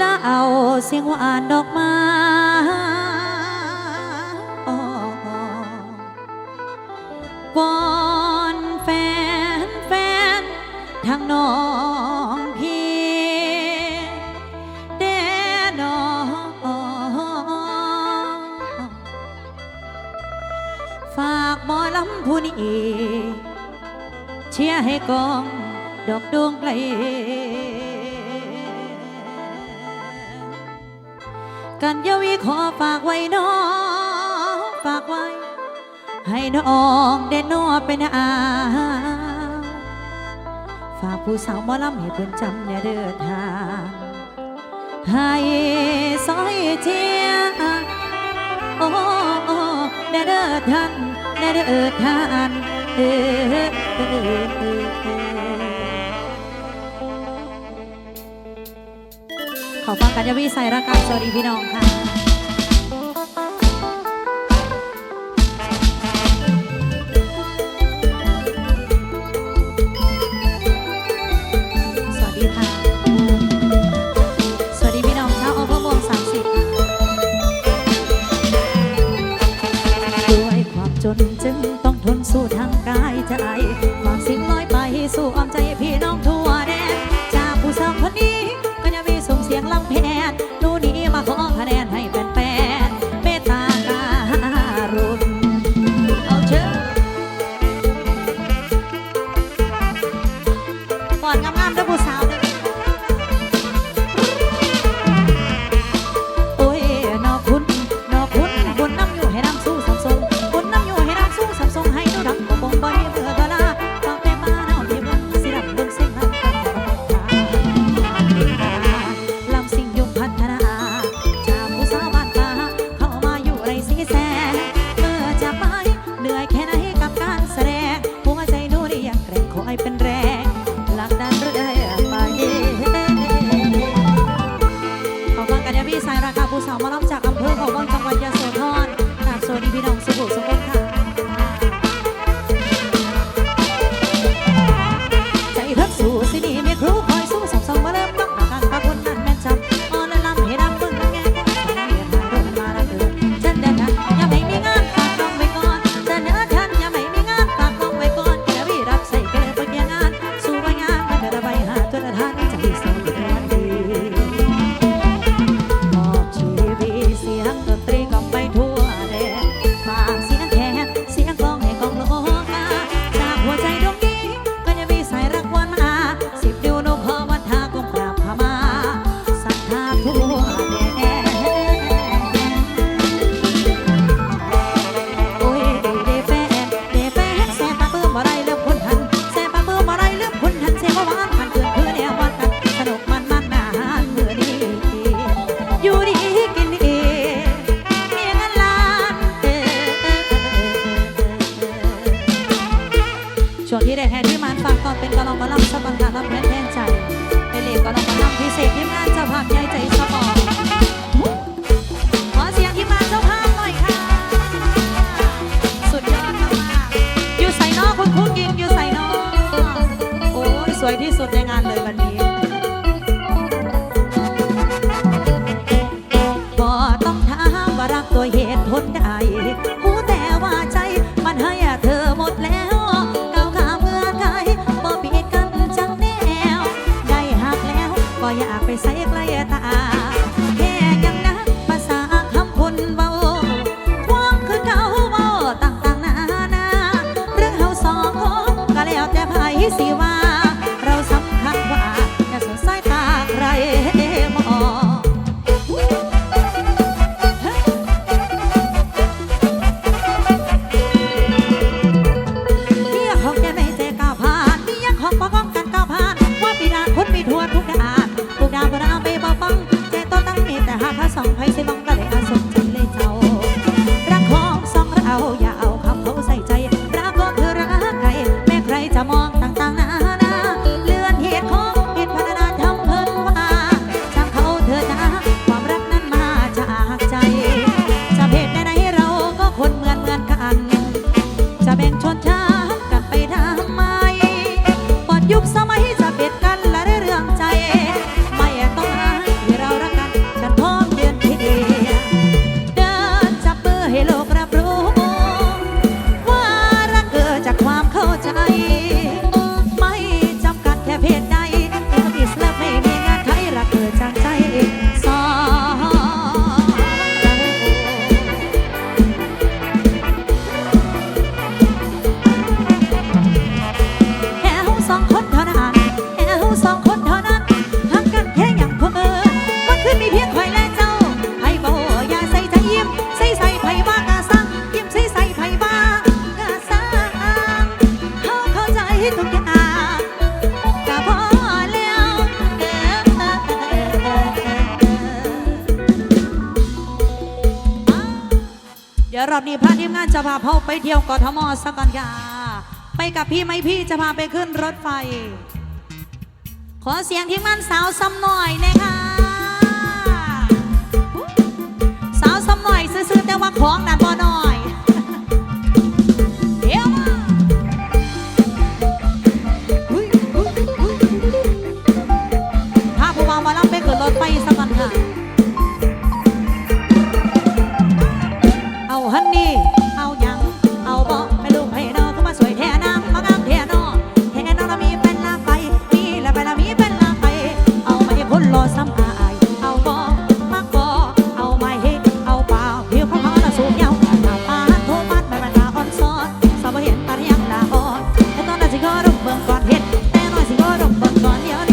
ละเอาเสียงหวานดอกไม้วอนแฟนแฟนทางน้องพี่เดนอฝากหมอลำผู้นี้เชียร์ให้กองดอกดวงไกล กันยาวีขอฝากไว้น้องฝากไว้ ให้น้องเด่นนอเป็นอาฝากผู้สาวมอลำให้เพื่อนจำเนี่ยเดินทางให้สอยเทียโอ้โอเด้อท่านเด้อท่านเออเออเออ ขอฟังกันยาวิศัยระกาสวัสดีพี่น้องค่ะ papá. อบนี้พาทีมงานจะพาเขาไปเที่ยวกทมสักกันยาไปกับพี่ไหมพี่จะพาไปขึ้นรถไฟ ขอเสียงทีมงานสาวซ้ำหน่อยนะคะสาวซ้ำหน่อยซื้อแต่ว่าของนั่นบ่หน่อย เห็ดแต่น้อยสิบ่ดมเบิ่งก่อนเดียว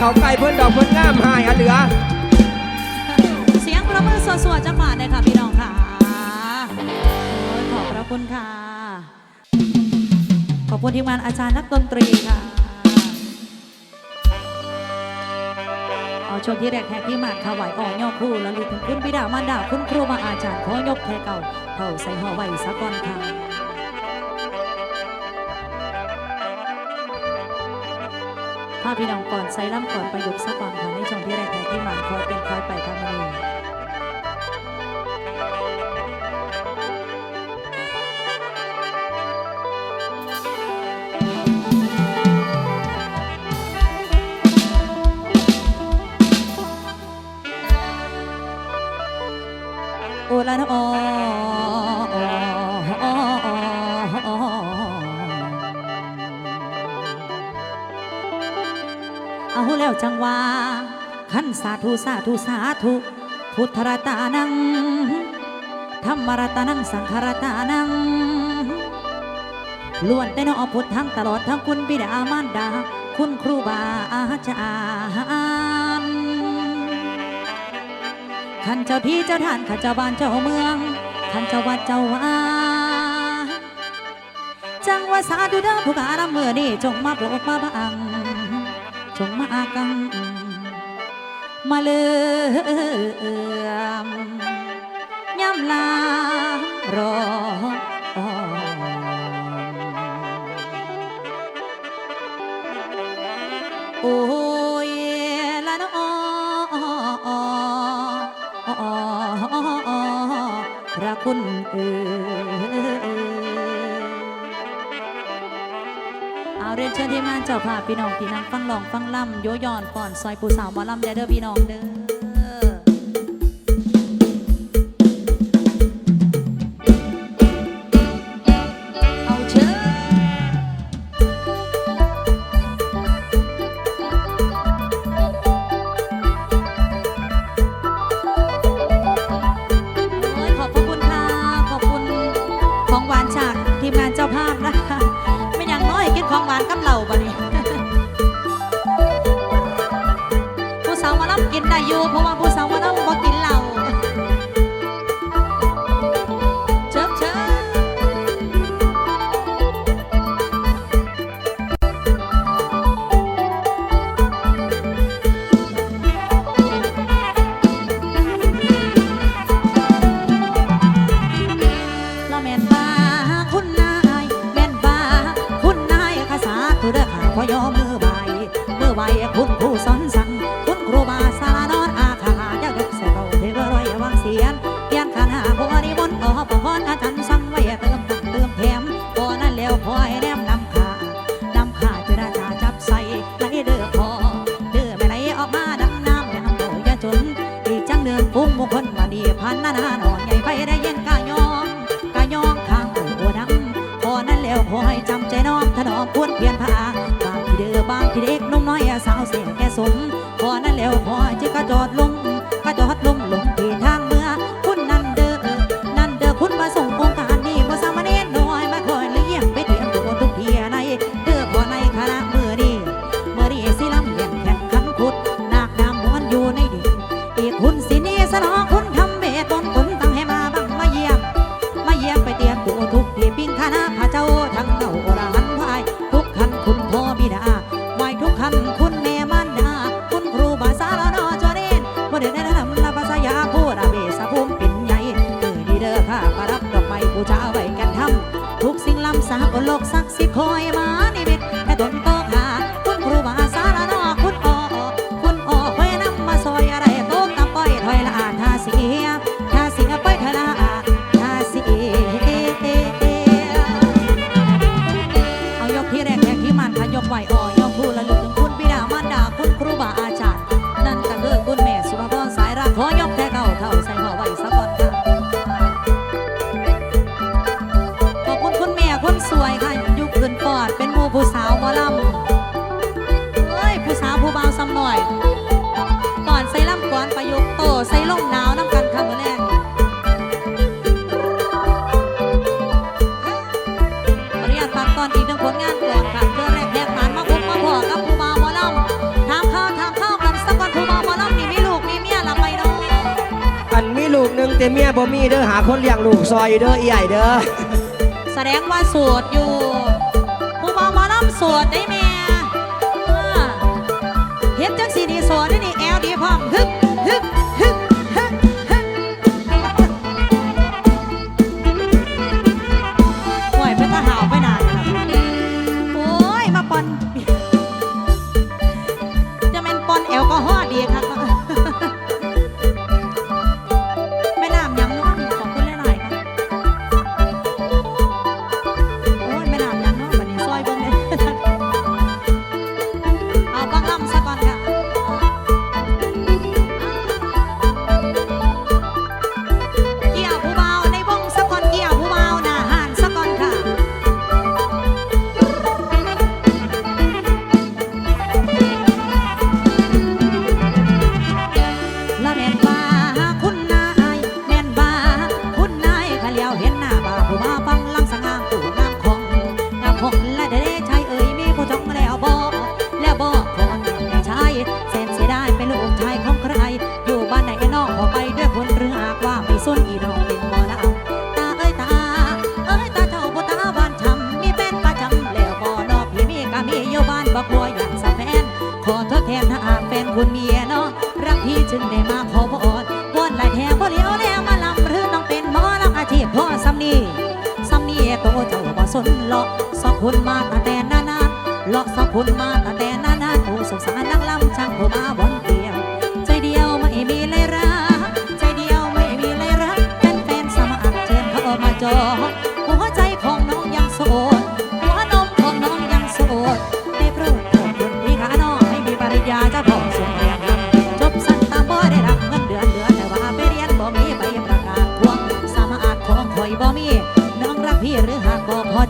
เขาไกลเพื่อนดอกเพื่อนงามหายอัเหลือ เสียงประมือสวดๆจังหวะเลยค่ะพี่น้องค่ะโอขอบพระคุณค่ะ ขอบคุณทีมงานอาจารย์นักดนตรีค่ะเอาชมที่แรกแหกที่มากถวายอ่อนยอครูและลึกถึงคุณบิดามันดาคุณครูมาอาจารย์ขอยกแค่เก่าเผาใส่ห่อไว้สะกก่อนค่ะ พี่น้องก่อนไซร่ำก่อนประยุกต์ซะก่อนค่ะในช่วงที่ไรแพ้ที่หมานคอยเป็นคอยไปค่ะ ธุสาธุ พุทธรตานัง ธรรมรตานัง สังฆรตานังล้วนแต่นอพุทธทั้งตลอดทั้งคุณบิดามารดา คุณครูบาอาจารย์ขันเจ้าที่เจ้าท่านขันเจ้าบ้านเจ้าเมืองขันเจ้าวัดเจ้าวาจังว่าสาธุเด้อผู้การเมื่อนี้จงมาโบกมาบังจงมาอากัง มาเลือมย่ำลารอโอ้ยละนอพระคุณเอ๋ เรียนเชิญที่มานเจ้าภาพพี่น้องที่นั่งฟังหลองฟังล่ำโยยอนป่อนซอยปูสาวหมอล่ำเด้อพี่น้องเด้อ เยอะเพราะว่า ควนเปลี่ยนผ้าบางทีเด้อบางทีเด็กน้องน้อยสาวเสียแก่สมพอนั้นแล้วพอจะกระจอดลง แต่เมียบ่มีเด้อหาคนเลี้ยงลูกซอยเด้ออีใหญ่เด้อแสดงว่าสวดอยู่ ผู้บอกวหมอลำโสดได้แม่เออเฮ็ดจังสีนีสวดได้นี่แอลดีพร้อมฮึบ ได้มาขอพรวอนละแถวบ่เลี้ยวแล้วมาลำหรือน้องเป็นหมอลำอาชีพพ่อสำนีสำนีโตเจ้าบ่สนหลอกสองคนมาตั้แต่นานๆหลอกสองคนมาตั้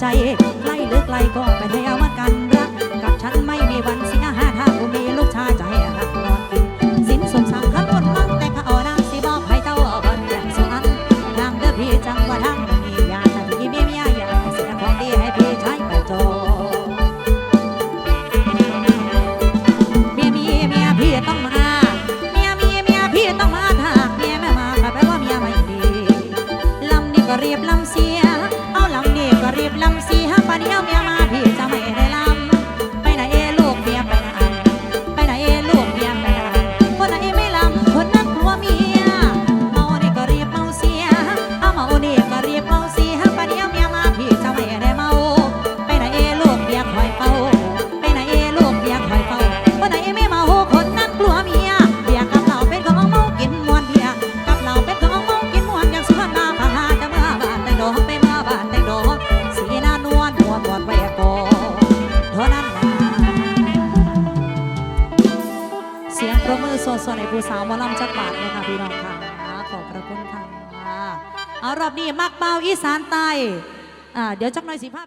ใจไล่เลือกไล่ก็ไปให้เอามานกัน เดี๋ยวจักหน่อยสิพา